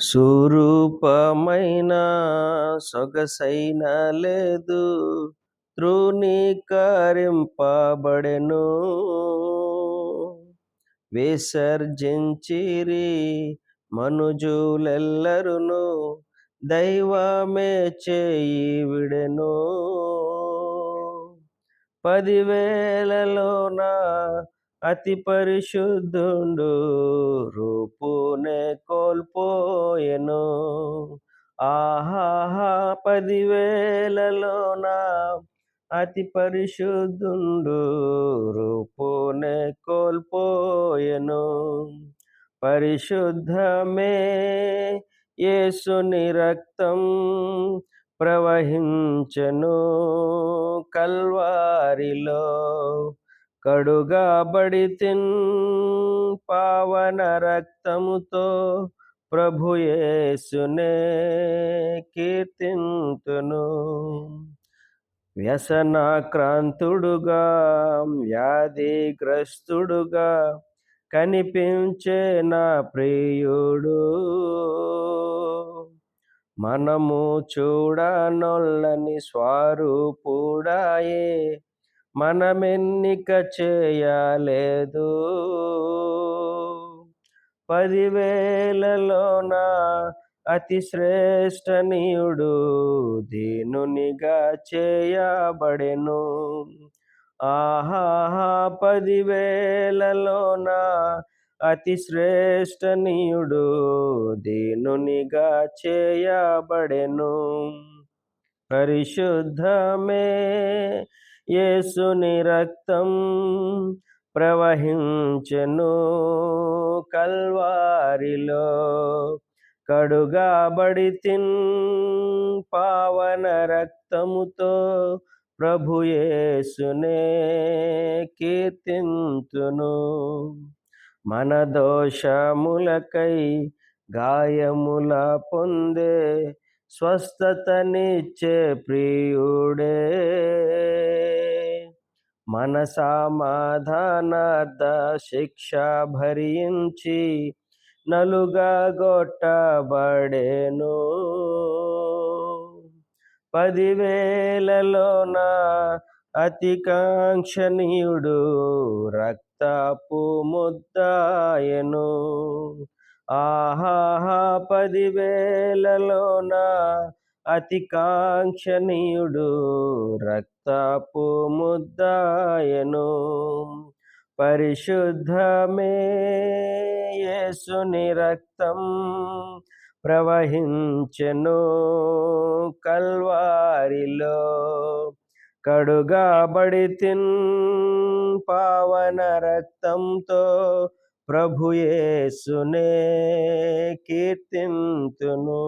సురూపమైన సొగసైన లేదు తృణీకరింపబడెను విసర్జించిరి మనుజులెల్లరును దైవమే చేయి విడెను. పదివేలలోనా అతి పరిశుద్ధుండు రూపునే కోల్పోయెను. ఆహాహా పదివేలలోన అతి పరిశుద్ధుండు రూపునే కోల్పోయెను. పరిశుద్ధమే యేసుని రక్తం ప్రవహించను కల్వారిలో. కడుగాబడి తిన్ పావన రక్తముతో ప్రభుయేసునే కీర్తింతును. వ్యసనాక్రాంతుడుగా వ్యాధిగ్రస్తుడుగా కనిపించే నా ప్రియుడు. మనము చూడనొల్లని స్వరూపుడాయే మనమెన్నిక చేయలేదు? పదివేలలోన అతి శ్రేష్టనీయుడు దీనునిగా చేయబడెను. ఆహాహా పదివేలలోన అతి శ్రేష్టనీయుడు దీనునిగా చేయబడెను. పరిశుద్ధమే యేసుని రక్తం ప్రవహించెను కల్వారిలో. కడుగాబడి తిన్ పావన రక్తముతో ప్రభుయేసునే కీర్తింతును. మన దోషములకై గాయముల పొందే స్వస్థతనిచ్చే ప్రియుడే. మన సమాధానార్థ శిక్ష భరించి నలుగా గొట్టబడేను. పదివేలలోన అతికాంక్షణీయుడు రక్తపు ముద్దాయను. ఆహాహా పదివేలలోన అతి కాంక్షణీయుడు రక్తపు ముద్దాయను. పరిశుద్ధమే యేసుని రక్తం ప్రవహించెను కల్వారిలో. కడుగాబడి తిన్ పావన రక్తంతో ప్రభుయేసునే కీర్తింతును.